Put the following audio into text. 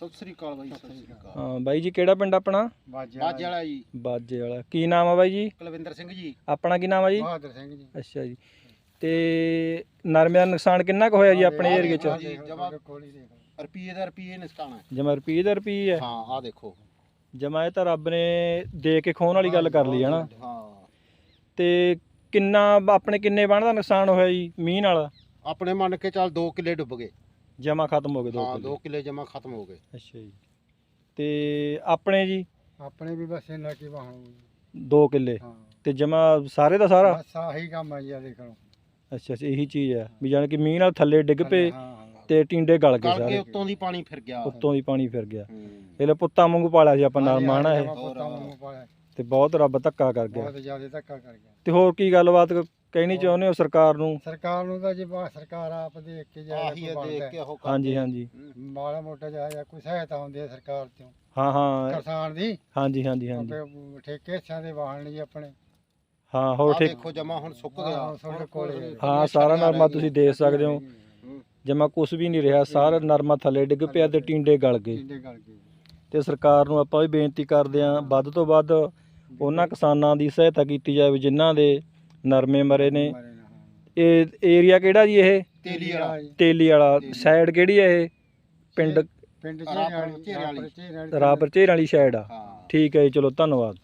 ਸਤਿ ਸ੍ਰੀ ਅਕਾਲ ਬਾਈ ਸਤਿ ਸ੍ਰੀ ਅਕਾਲ। ਹਾਂ ਬਾਈ ਜੀ ਕਿਹੜਾ ਪਿੰਡ ਆਪਣਾ? ਬਾਜੇ ਵਾਲਾ ਜੀ। ਬਾਜੇ ਵਾਲਾ। ਕੀ ਨਾਮ ਆ ਬਾਈ ਜੀ? ਕੁਲਵਿੰਦਰ ਸਿੰਘ ਜੀ। ਆਪਣਾ ਕੀ ਨਾਮ ਆ ਜੀ? ਬਹਾਦਰ ਸਿੰਘ ਜੀ। ਅੱਛਾ ਜੀ। ਤੇ ਨਰਮੇ ਦਾ ਨੁਕਸਾਨ ਕਿੰਨਾ ਕੁ ਹੋਇਆ ਜੀ ਆਪਣੇ ਏਰੀਏ ਚ? ਜੀ ਜਮਾ ਰੁਪਈਏ ਦਾ ਰੁਪਈਏ ਨਿਸਕਾਣਾ ਹੈ। ਜਮਾ ਰੁਪਈਏ ਦਾ ਰੁਪਈਏ ਹੈ? ਹਾਂ ਆ ਦੇਖੋ। ਜਮਾ ਇਹ ਤਾਂ ਰੱਬ ਨੇ ਦੇ ਕੇ ਖੋਣ ਵਾਲੀ ਗੱਲ ਕਰ ਲਈ ਹੈ ਨਾ? ਹਾਂ ਤੇ ਕਿੰਨਾ ਆਪਣੇ ਕਿੰਨੇ ਬਣ ਦਾ ਨੁਕਸਾਨ ਹੋਇਆ ਜੀ ਮੀਂਹ ਨਾਲ? ਆਪਣੇ ਮੰਨ ਕੇ ਚੱਲ 2 ਕਿੱਲੇ ਡੁੱਬ ਗਏ। ਜਮਾ ਖਤਮ ਹੋ ਗਏ ਦੋ ਹਾਂ ਕਿੱਲੇ। 2 ਕਿੱਲੇ ਜਮਾ ਖਤਮ ਹੋ ਗਏ। ਅੱਛਾ ਜੀ। ਤੇ ਆਪਣੇ ਜੀ? ਆਪਣੇ ਵੀ ਬਸ ਇਹਨਾਂ ਕੀ ਵਾਹਣ ਦੋ ਕਿੱਲੇ। ਹਾਂ। ਤੇ ਜਮਾ ਸਾਰੇ ਦਾ ਸਾਰਾ? ਬਸ ਆਹੀ ਕੰਮ ਆ ਜੀ ਆ ਦੇਖੋ। ਅੱਛਾ ਅੱਛਾ ਇਹੀ ਚੀਜ਼ ਹੈ ਵੀ ਜਾਨ ਕਿ ਮੀਂਹ ਨਾਲ ਥੱਲੇ ਡਿੱਗ ਪਏ ਹਾਂ ਹਾਂ ਤੇ ਟਿੰਡੇ ਗਲ ਗਏ ਗਲ ਕੇ ਸਾਰੇ। ਉੱਤੋਂ ਦੀ ਪਾਣੀ ਫਿਰ ਗਿਆ। ਉੱਤੋਂ ਦੀ ਪਾਣੀ ਫਿਰ ਗਿਆ। ਹੂੰ। ਇਹ ਲੈ ਪੁੱਤਾਂ ਵਾਂਗੂ ਪਾਲਿਆ ਸੀ ਆਪਾਂ ਨਰਮਾ ਹਨਾ ਇਹ। ਵਾਂਗੂ ਪਾਲਿਆ। ਤੇ ਬਹੁਤ ਰੱਬ ਧੱਕਾ ਕਰ ਗਿਆ। ਬਹੁਤ ਜ਼ਿਆਦਾ ਧੱਕਾ ਕਰ ਗਿਆ। ਤੇ ਹੋਰ ਕੀ ਗੱਲਬਾਤ ਕਹਿਣੀ ਚਾਹੁੰਦੇ ਹੋ ਸਰਕਾਰ ਨੂੰ? ਸਰਕਾਰ ਨੂੰ ਤਾਂ ਜੀ ਬਾ ਸਰਕਾਰ ਆਪ ਦੇਖ ਕੇ ਆਹੀ ਜਾਇਆ ਹੈ ਦੇਖ ਕੇ ਉਹ ਕਰਦੇ ਹਾਂਜੀ ਹਾਂਜੀ। ਮਾੜਾ ਮੋਟਾ ਜਿਹਾ ਜਾਂ ਕੋਈ ਸਹਾਇਤਾ ਹੁੰਦੀ ਹੈ ਸਰਕਾਰ ਤੋਂ। ਹਾਂ ਹਾਂ। ਕਿਸਾਨ ਦੀ। ਹਾਂਜੀ ਹਾਂਜੀ ਹਾਂਜੀ। ਆਪੇ ਠੇਕੇ ਹਿੱਸਿਆਂ ਦੇ ਵਾਹਣ ਲਈ ਆਪਣੇ। ਹਾਂ ਹੋਰ ਠੀਕ ਦੇਖੋ ਜਮਾ ਹੁਣ ਸੁੱਕ ਹਾਂ, ਗਿਆ। ਤੁਹਾਡੇ ਕੋਲੇ। ਹਾਂ ਸਾਰਾ ਨਰਮਾ ਤੁਸੀਂ ਦੇਖ ਸਕਦੇ ਹੋ। ਹੂੰ। ਜਮਾ ਕੁਝ ਵੀ ਨਹੀਂ ਰਿਹਾ ਸਾਰਾ ਨਰਮਾ ਥੱਲੇ ਡਿੱਗ ਪਿਆ ਤੇ ਟਿੰਡੇ ਗਲ ਗਏ। ਟਿੰਡੇ ਗਲ ਗਏ। ਤੇ ਸਰਕਾਰ ਨੂੰ ਆਪਾਂ ਵੀ ਬੇਨਤੀ ਕਰਦੇ ਆਂ ਵੱਧ ਤੋਂ ਵੱਧ ਉਹਨਾਂ ਕਿਸਾਨਾਂ ਦੀ ਸਹਾਇਤਾ ਕੀਤੀ ਜਾਵੇ ਜਿਨ੍ਹਾਂ ਦੇ ਨਰਮੇ ਮਰੇ ਨੇ। ਇਹ ਏਰੀਆ ਕਿਹੜਾ ਜੀ ਇਹ? ਤੇਲੀ ਵਾਲਾ। ਤੇਲੀ ਵਾਲਾ। ਸਾਈਡ ਕਿਹੜੀ ਹੈ ਇਹ? ਪਿੰਡ ਪਿੰਡ ਰਾਪਰ ਚੇਰੇ ਵਾਲੀ ਝੇਰੇ ਵਾਲੀ। ਰਾਪਰ ਝੇਰੇ ਵਾਲੀ ਸਾਈਡ ਆ ਠੀਕ ਹੈ ਜੀ ਚਲੋ ਧੰਨਵਾਦ।